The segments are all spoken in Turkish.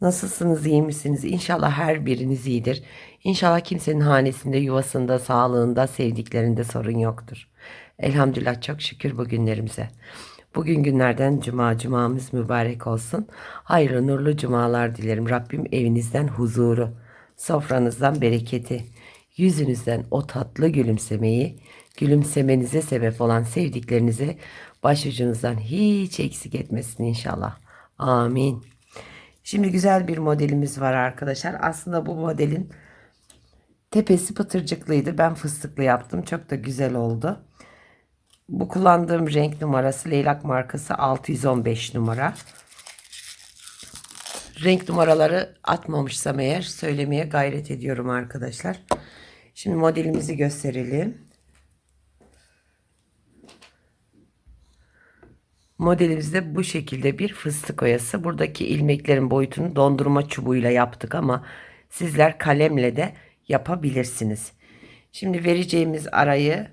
Nasılsınız, iyi misiniz? İnşallah her biriniz iyidir. İnşallah kimsenin hanesinde, yuvasında, sağlığında, sevdiklerinde sorun yoktur. Elhamdülillah çok şükür bugünlerimize. Bugün günlerden cuma, cumamız mübarek olsun. Hayırlı nurlu cumalar dilerim. Rabbim evinizden huzuru, sofranızdan bereketi, yüzünüzden o tatlı gülümsemeyi, gülümsemenize sebep olan sevdiklerinizi başucunuzdan hiç eksik etmesin inşallah. Amin. Şimdi güzel bir modelimiz var arkadaşlar. Aslında bu modelin tepesi pıtırcıklıydı. Ben fıstıklı yaptım. Çok da güzel oldu. Bu kullandığım renk numarası Leylak markası 615 numara. Renk numaraları atmamışsam eğer söylemeye gayret ediyorum arkadaşlar. Şimdi modelimizi gösterelim. Modelimizde bu şekilde bir fıstık oyası. Buradaki ilmeklerin boyutunu dondurma çubuğuyla yaptık ama sizler kalemle de yapabilirsiniz. Şimdi vereceğimiz arayı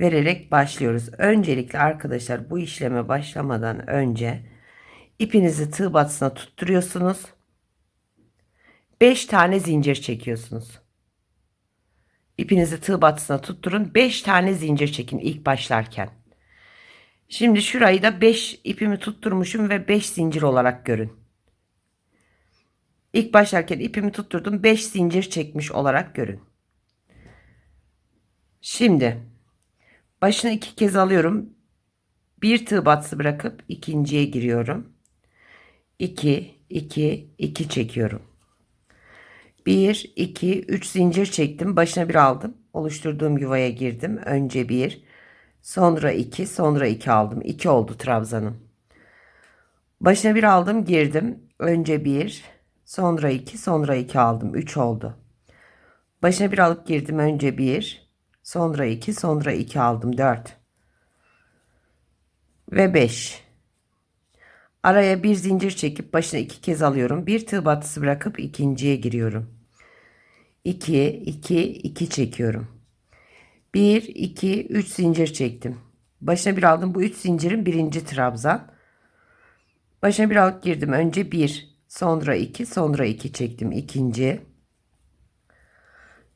vererek başlıyoruz. Öncelikle arkadaşlar bu işleme başlamadan önce ipinizi tığ batısına tutturuyorsunuz. 5 tane zincir çekiyorsunuz. İpinizi tığ batısına tutturun. 5 tane zincir çekin ilk başlarken. Şimdi şurayı da 5 ipimi tutturmuşum ve 5 zincir olarak görün. İlk başlarken ipimi tutturdum 5 zincir çekmiş olarak görün. Şimdi başına iki kez alıyorum. Bir tığ batısı bırakıp ikinciye giriyorum. 2 2 2 çekiyorum. 1 2 3 zincir çektim. Başına bir aldım. Oluşturduğum yuvaya girdim. Önce 1 Sonra 2, sonra 2 aldım. 2 oldu trabzanım. Başına bir aldım, girdim. Önce 1, sonra 2, sonra 2 aldım. 3 oldu. Başına bir alıp girdim. Önce 1, sonra 2, sonra 2 aldım. 4 ve 5. Araya bir zincir çekip başına iki kez alıyorum. Bir tığ batısı bırakıp ikinciye giriyorum. 2, 2, 2 çekiyorum. 1, 2, 3 zincir çektim. Başına bir aldım. Bu 3 zincirin birinci trabzan. Başına bir alıp girdim. Önce 1, sonra 2, sonra 2 çektim. İkinci,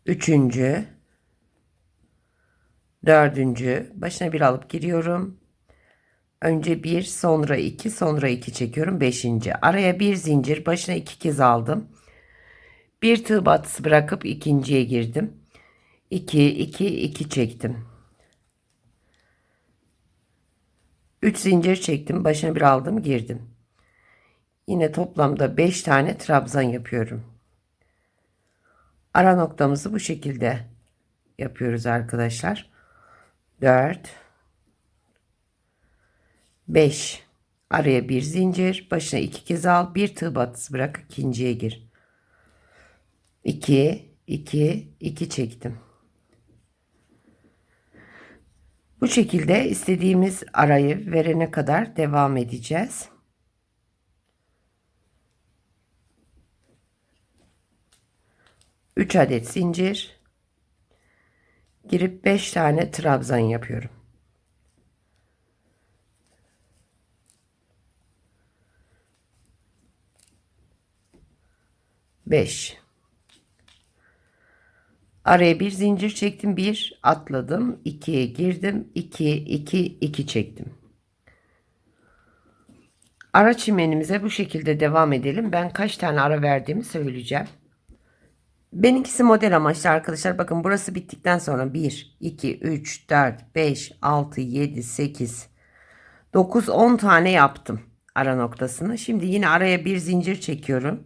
üçüncü, dördüncü. Başına bir alıp giriyorum. Önce 1, sonra 2, sonra 2 çekiyorum. Beşinci. Araya bir zincir. Başına iki kez aldım. Bir tığ batısı bırakıp ikinciye girdim. 2 2 2 çektim. 3 zincir çektim. Başına bir aldım, girdim. Yine toplamda 5 tane trabzan yapıyorum. Ara noktamızı bu şekilde yapıyoruz arkadaşlar. 4 5 araya bir zincir, başına iki kez al, bir tığ batısı bırak, ikinciye gir. 2 2 2 çektim. Bu şekilde istediğimiz arayı verene kadar devam edeceğiz. Üç adet zincir girip beş tane trabzan yapıyorum. Beş. Araya bir zincir çektim. Bir atladım. ikiye girdim. 2 2 2 çektim. Ara çimenimize bu şekilde devam edelim. Ben kaç tane ara verdiğimi söyleyeceğim. Benimkisi model amaçlı arkadaşlar. Bakın burası bittikten sonra 1, 2, 3, 4, 5, 6, 7, 8, 9, 10 tane yaptım ara noktasını. Şimdi yine araya bir zincir çekiyorum.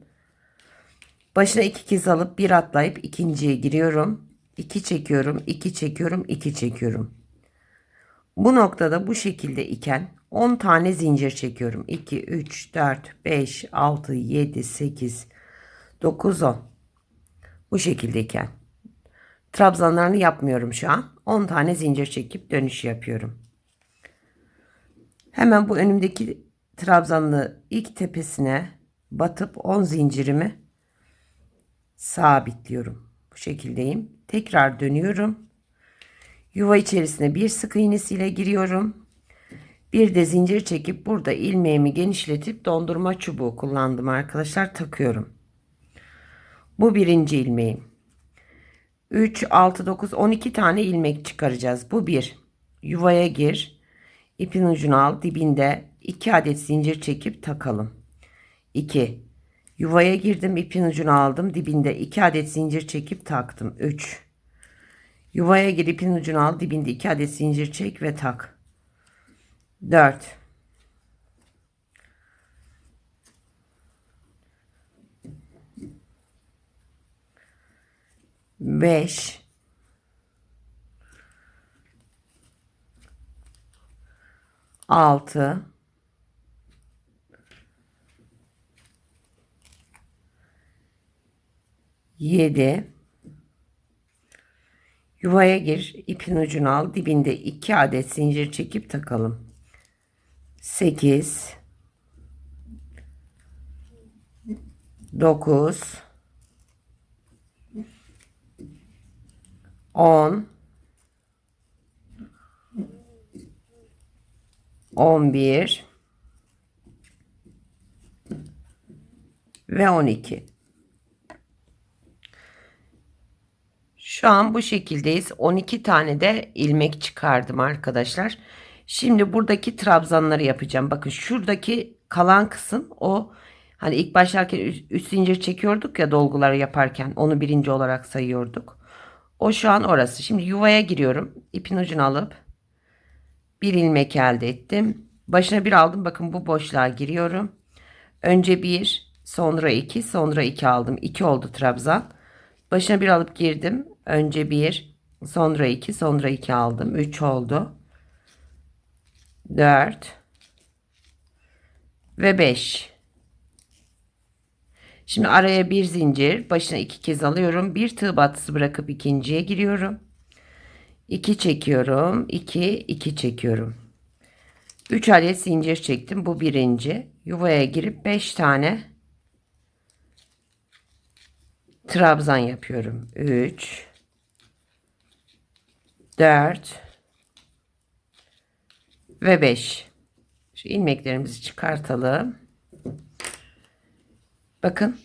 Başına iki kez alıp bir atlayıp ikinciye giriyorum. 2 çekiyorum, 2 çekiyorum, 2 çekiyorum. Bu noktada bu şekilde iken 10 tane zincir çekiyorum. 2, 3, 4, 5, 6, 7, 8, 9, 10. Bu şekildeyken. trabzanlarını yapmıyorum şu an. 10 tane zincir çekip dönüş yapıyorum. Hemen bu önümdeki trabzanlı ilk tepesine batıp 10 zincirimi sabitliyorum. Bu şekildeyim. Tekrar dönüyorum. Yuva içerisine bir sık iğnesiyle giriyorum. Bir de zincir çekip burada ilmeğimi genişletip dondurma çubuğu kullandım arkadaşlar takıyorum. Bu birinci ilmeğim. 3, 6, 9, 12 tane ilmek çıkaracağız. Bu bir. Yuvaya gir. İpin ucunu al. Dibinde 2 adet zincir çekip takalım. 2. Yuvaya girdim. ipin ucunu aldım. Dibinde 2 adet zincir çekip taktım. 3. Yuvaya gir. ipin ucunu al. Dibinde 2 adet zincir çek ve tak. 4. Beş. Altı. Yedi. Yuvaya gir, ipin ucunu al, dibinde iki adet zincir çekip takalım. Sekiz. Dokuz. 10 11 ve 12 Şu an bu şekildeyiz. 12 tane de ilmek çıkardım arkadaşlar. Şimdi buradaki trabzanları yapacağım. Bakın şuradaki kalan kısım o hani ilk başlarken üst zincir çekiyorduk ya dolguları yaparken onu birinci olarak sayıyorduk. O şu an orası. Şimdi yuvaya giriyorum. İpin ucunu alıp bir ilmek elde ettim. Başına bir aldım. Bakın bu boşluğa giriyorum. Önce bir, sonra iki, sonra iki aldım. İki oldu trabzan. Başına bir alıp girdim. Önce bir, sonra iki, sonra iki aldım. Üç oldu. Dört ve beş. Şimdi araya bir zincir başına iki kez alıyorum. Bir tığ batısı bırakıp ikinciye giriyorum. 2 çekiyorum. 2 2 çekiyorum. 3 adet zincir çektim. Bu birinci. Yuvaya girip 5 tane trabzan yapıyorum. 3 4 ve 5. Şu ilmeklerimizi çıkartalım. Bakın.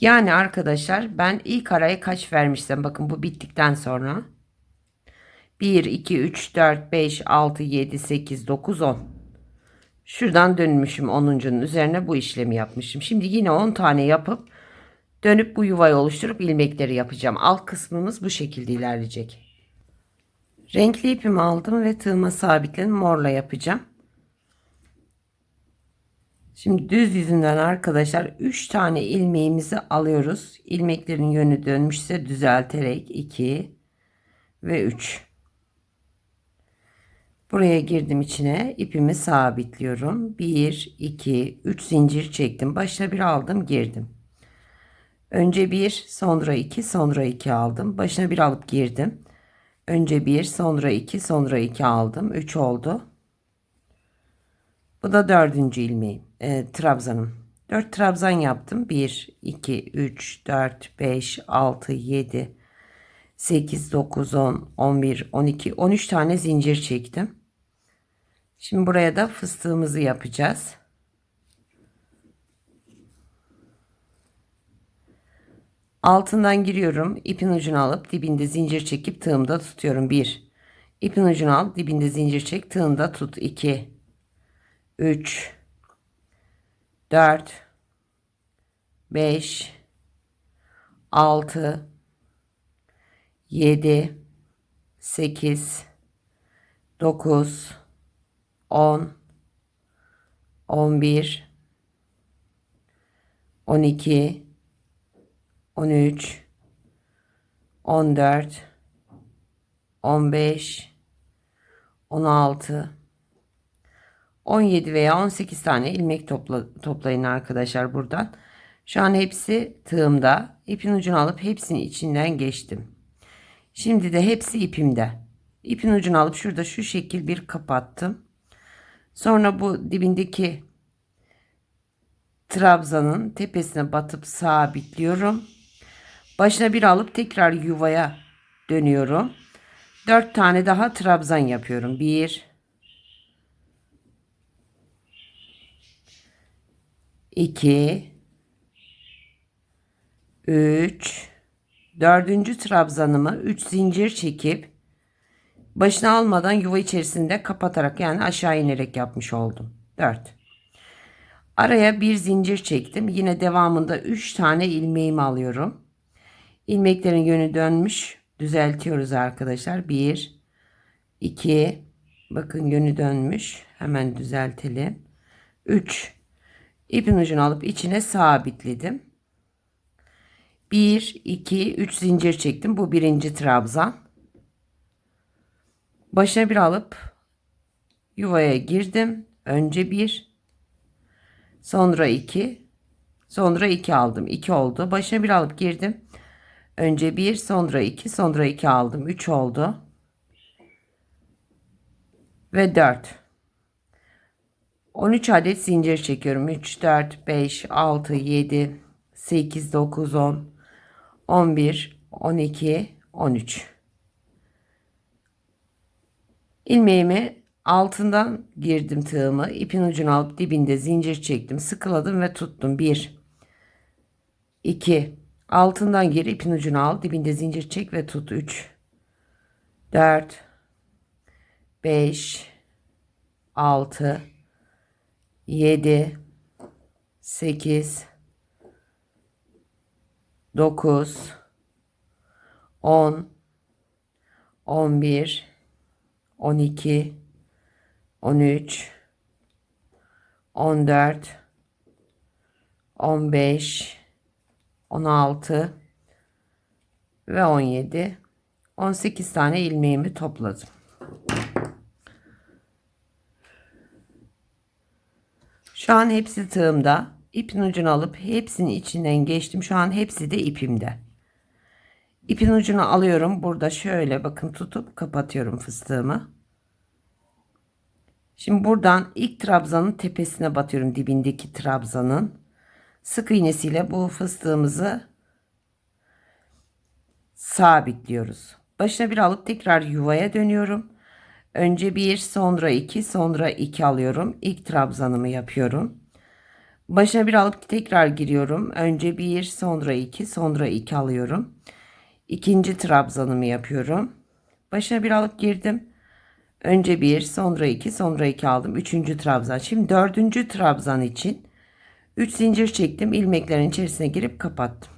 Yani arkadaşlar ben ilk araya kaç vermişsem bakın bu bittikten sonra 1 2 3 4 5 6 7 8 9 10 Şuradan dönmüşüm 10'uncunun üzerine bu işlemi yapmışım. Şimdi yine 10 tane yapıp dönüp bu yuvayı oluşturup ilmekleri yapacağım. Alt kısmımız bu şekilde ilerleyecek. Renkli ipimi aldım ve tığıma sabitledim. Morla yapacağım. Şimdi düz yüzünden arkadaşlar 3 tane ilmeğimizi alıyoruz. İlmeklerin yönü dönmüşse düzelterek 2 ve 3. Buraya girdim içine ipimi sabitliyorum. 1 2 3 zincir çektim. Başına bir aldım, girdim. Önce 1, sonra 2, sonra 2 aldım. Başına bir alıp girdim. Önce 1, sonra 2, sonra 2 aldım. 3 oldu. Bu da dördüncü ilmeğim. E, trabzanım. 4 trabzan yaptım. 1, 2, 3, 4, 5, 6, 7, 8, 9, 10, 11, 12, 13 tane zincir çektim. Şimdi buraya da fıstığımızı yapacağız. Altından giriyorum. ipin ucunu alıp dibinde zincir çekip tığımda tutuyorum. 1. İpin ucunu al, dibinde zincir çek, tığında tut. 2 3 4 5 6 7 8 9 10 11 12 13 14 15 16 17 veya 18 tane ilmek topla, toplayın arkadaşlar buradan. Şu an hepsi tığımda. İpin ucunu alıp hepsini içinden geçtim. Şimdi de hepsi ipimde. İpin ucunu alıp şurada şu şekil bir kapattım. Sonra bu dibindeki trabzanın tepesine batıp sabitliyorum. Başına bir alıp tekrar yuvaya dönüyorum. Dört tane daha trabzan yapıyorum. Bir, iki, üç, dördüncü trabzanımı üç zincir çekip başına almadan yuva içerisinde kapatarak yani aşağı inerek yapmış oldum. Dört. Araya bir zincir çektim. Yine devamında üç tane ilmeğimi alıyorum. İlmeklerin yönü dönmüş. Düzeltiyoruz arkadaşlar. Bir, iki, bakın yönü dönmüş. Hemen düzeltelim. Üç. İpin ucunu alıp içine sabitledim. 1, 2, 3 zincir çektim. Bu birinci trabzan. Başına bir alıp yuvaya girdim. Önce bir, sonra iki, sonra iki aldım. 2 oldu. Başına bir alıp girdim. Önce bir, sonra iki, sonra iki aldım. 3 oldu. Ve 4. 13 adet zincir çekiyorum. 3, 4, 5, 6, 7, 8, 9, 10, 11, 12, 13. İlmeğimi altından girdim tığımı. ipin ucunu alıp dibinde zincir çektim. Sıkıladım ve tuttum. 1, 2, altından gir ipin ucunu al. Dibinde zincir çek ve tut. 3, 4, 5, 6, 7 8 9 10 11 12 13 14 15 16 ve 17 18 tane ilmeğimi topladım. Şu an hepsi tığımda. İpin ucunu alıp hepsinin içinden geçtim. Şu an hepsi de ipimde. İpin ucunu alıyorum. Burada şöyle bakın tutup kapatıyorum fıstığımı. Şimdi buradan ilk trabzanın tepesine batıyorum. Dibindeki trabzanın. Sık iğnesiyle bu fıstığımızı sabitliyoruz. Başına bir alıp tekrar yuvaya dönüyorum. Önce bir, sonra iki, sonra iki alıyorum. İlk trabzanımı yapıyorum. Başına bir alıp tekrar giriyorum. Önce bir, sonra iki, sonra iki alıyorum. İkinci trabzanımı yapıyorum. Başına bir alıp girdim. Önce bir, sonra iki, sonra iki aldım. Üçüncü trabzan. Şimdi dördüncü trabzan için üç zincir çektim. ilmeklerin içerisine girip kapattım.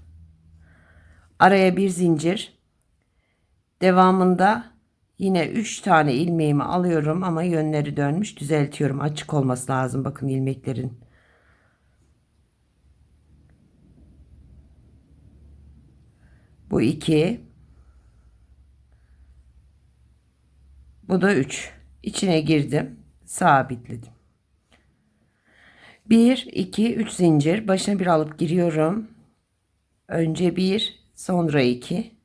Araya bir zincir. Devamında Yine 3 tane ilmeğimi alıyorum ama yönleri dönmüş düzeltiyorum. Açık olması lazım bakın ilmeklerin. Bu 2. Bu da 3. İçine girdim. Sabitledim. 1, 2, 3 zincir. Başına bir alıp giriyorum. Önce 1, sonra 2.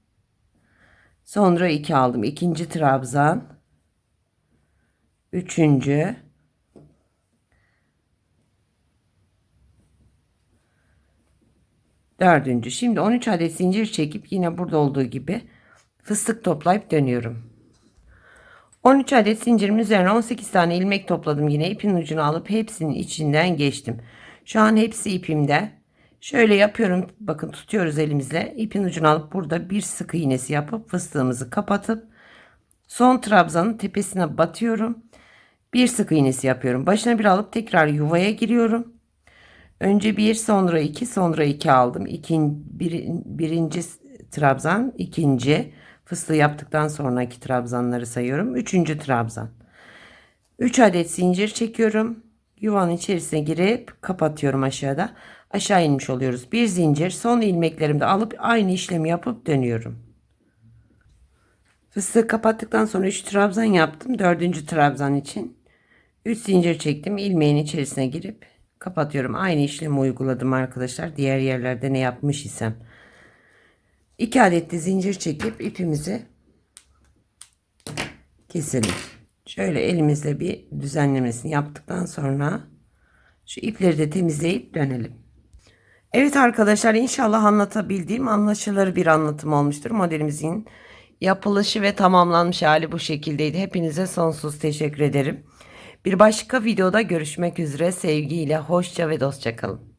Sonra 2 aldım. ikinci trabzan. Üçüncü. Dördüncü. Şimdi 13 adet zincir çekip yine burada olduğu gibi fıstık toplayıp dönüyorum. 13 adet zincirimin üzerine 18 tane ilmek topladım yine ipin ucunu alıp hepsinin içinden geçtim. Şu an hepsi ipimde. Şöyle yapıyorum. Bakın tutuyoruz elimizle. İpin ucunu alıp burada bir sık iğnesi yapıp fıstığımızı kapatıp son trabzanın tepesine batıyorum. Bir sık iğnesi yapıyorum. Başına bir alıp tekrar yuvaya giriyorum. Önce bir sonra iki sonra iki aldım. İkin, bir, birinci trabzan ikinci fıstığı yaptıktan sonraki trabzanları sayıyorum. Üçüncü trabzan. Üç adet zincir çekiyorum. Yuvanın içerisine girip kapatıyorum aşağıda aşağı inmiş oluyoruz. Bir zincir son ilmeklerimi alıp aynı işlemi yapıp dönüyorum. Fıstığı kapattıktan sonra 3 trabzan yaptım. 4. trabzan için 3 zincir çektim. ilmeğin içerisine girip kapatıyorum. Aynı işlemi uyguladım arkadaşlar. Diğer yerlerde ne yapmış isem. 2 adet de zincir çekip ipimizi keselim. Şöyle elimizle bir düzenlemesini yaptıktan sonra şu ipleri de temizleyip dönelim. Evet arkadaşlar inşallah anlatabildiğim anlaşılır bir anlatım olmuştur. Modelimizin yapılışı ve tamamlanmış hali bu şekildeydi. Hepinize sonsuz teşekkür ederim. Bir başka videoda görüşmek üzere sevgiyle hoşça ve dostça kalın.